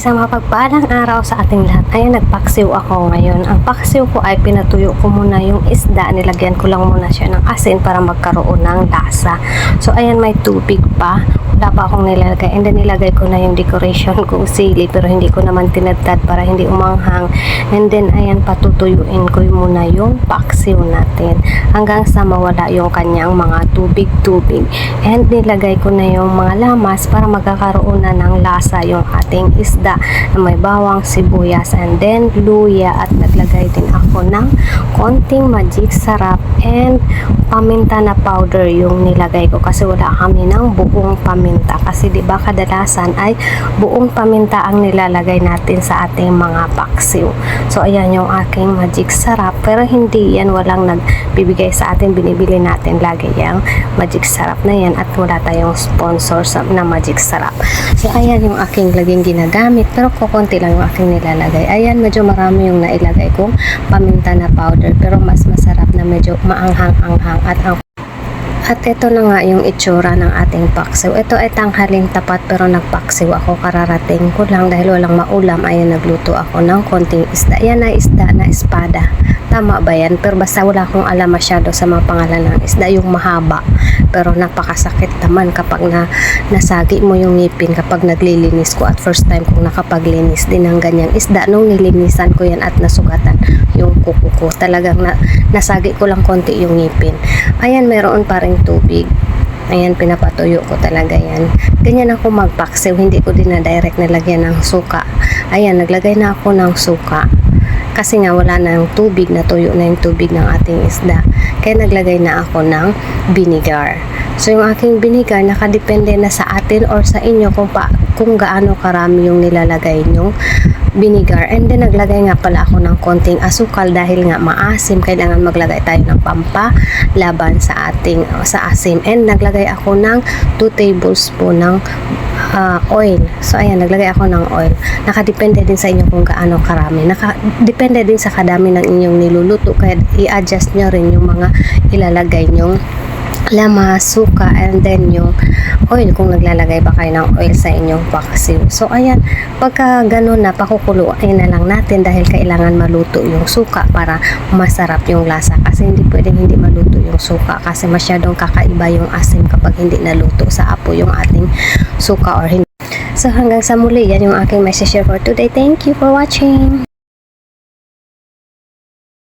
Isang mapagpalang araw sa ating lahat. Ayan, nagpaksiw ako ngayon. Ang paksiw ko ay pinatuyo ko muna yung isda. Nilagyan ko lang muna siya ng asin para magkaroon ng lasa. So, ayan, may tubig pa. Wala pa akong nilalagay. And then, nilagay ko na yung decoration kong sili. Pero hindi ko naman tinadtad para hindi umanghang. And then, ayan, patutuyuin ko muna yung paksiw natin. Hanggang sa mawala yung kanyang mga tubig-tubig. And nilagay ko na yung mga lamas para magkakaroon na ng lasa yung ating isda na may bawang, sibuyas, and then luya at naglagay din ako ng konting magic sarap and paminta na powder yung nilagay ko kasi wala kami ng buong paminta kasi di ba kadalasan ay buong paminta ang nilalagay natin sa ating mga paksiw. So ayan yung aking magic sarap. Pero hindi yan walang nagbibigay sa atin. Binibili natin lagi yung magic sarap na yan at wala tayong sponsor sa, na magic sarap. So ayan yung aking laging ginagamit. Pero kukunti lang yung aking nilalagay. Ayan medyo marami yung nailagay kong paminta na powder. Pero mas masarap na medyo maanghang-anghang at ang at ito na nga yung itsura ng ating paksiw. Ito ay tanghaling tapat pero nagpaksiw ako kararating ko lang dahil walang maulam. Ayan, nagluto ako ng konting isda. Yan na isda na espada. Tama ba yan? Pero basta wala akong alam masyado sa mga pangalan ng isda. Yung mahaba. Pero napakasakit naman kapag na, nasagi mo yung ngipin kapag naglilinis ko. At first time kong nakapaglinis din ng ganyang isda. Nung nilinisan ko yan at nasugatan yung kuko ko. Talagang na, nasagi ko lang konti yung ngipin. Ayan, meron pa rin tubig. Ayan, pinapatuyo ko talaga yan. Ganyan ako magpaksiw. Hindi ko din na direct nilagyan ng suka. Ayan, naglagay na ako ng suka. Kasi nga wala na yung tubig, natuyo na yung tubig ng ating isda. Kaya naglagay na ako ng vinegar. So yung aking vinegar nakadepende na sa atin or sa inyo kung pa kung gaano karami yung nilalagay nyong vinegar. And then naglagay nga pala ako ng konting asukal dahil nga maasim, kailangan maglagay tayo ng pampa laban sa ating sa asim. And naglagay ako ng 2 tablespoon ng ah, oil. So ayan, naglagay ako ng oil. Nakadepende din sa inyo kung gaano karami. Nakadepende din sa kadami ng inyong niluluto kaya i-adjust nyo rin yung mga ilalagay nyong lamas, suka, and then yung oil kung naglalagay ba kayo ng oil sa inyong paksiw. So, ayan, pagka ganun na, pakukuluin na lang natin dahil kailangan maluto yung suka para masarap yung lasa. Kasi hindi pwedeng hindi maluto yung suka kasi masyadong kakaiba yung asim kapag hindi naluto sa apo yung ating suka or hindi. So, hanggang sa muli, yan yung aking message for today. Thank you for watching!